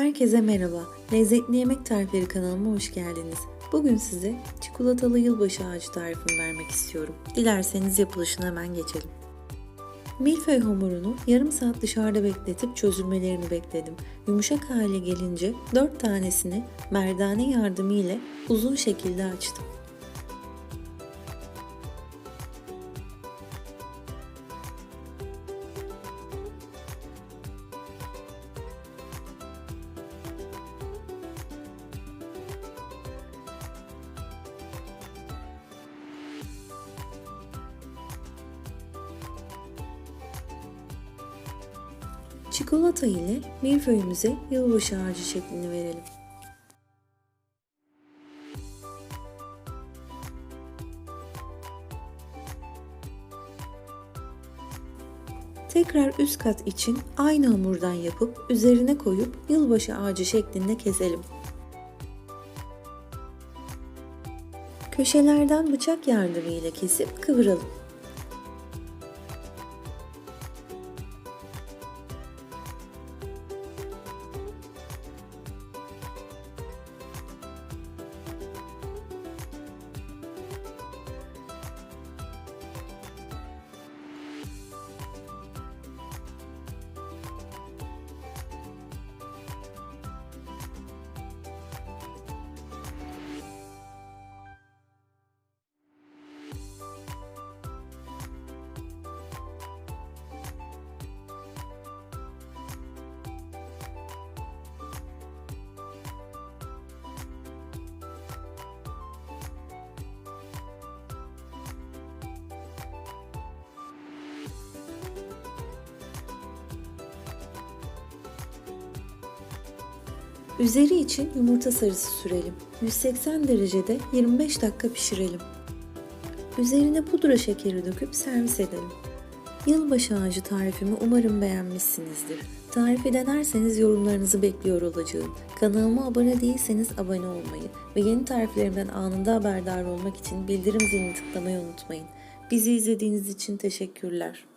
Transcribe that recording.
Herkese merhaba. Lezzetli Yemek Tarifleri kanalıma hoş geldiniz. Bugün size çikolatalı yılbaşı ağacı tarifini vermek istiyorum. Dilerseniz yapılışına hemen geçelim. Milföy hamurunu yarım saat dışarıda bekletip çözülmelerini bekledim. Yumuşak hale gelince 4 tanesini merdane yardımı ile uzun şekilde açtım. Çikolata ile milföyümüze yılbaşı ağacı şeklini verelim. Tekrar üst kat için aynı hamurdan yapıp üzerine koyup yılbaşı ağacı şeklinde keselim. Köşelerden bıçak yardımıyla kesip kıvıralım. Üzeri için yumurta sarısı sürelim. 180 derecede 25 dakika pişirelim. Üzerine pudra şekeri döküp servis edelim. Yılbaşı ağacı tarifimi umarım beğenmişsinizdir. Tarifi denerseniz yorumlarınızı bekliyor olacağım. Kanalıma abone değilseniz abone olmayı ve yeni tariflerimden anında haberdar olmak için bildirim zilini tıklamayı unutmayın. Bizi izlediğiniz için teşekkürler.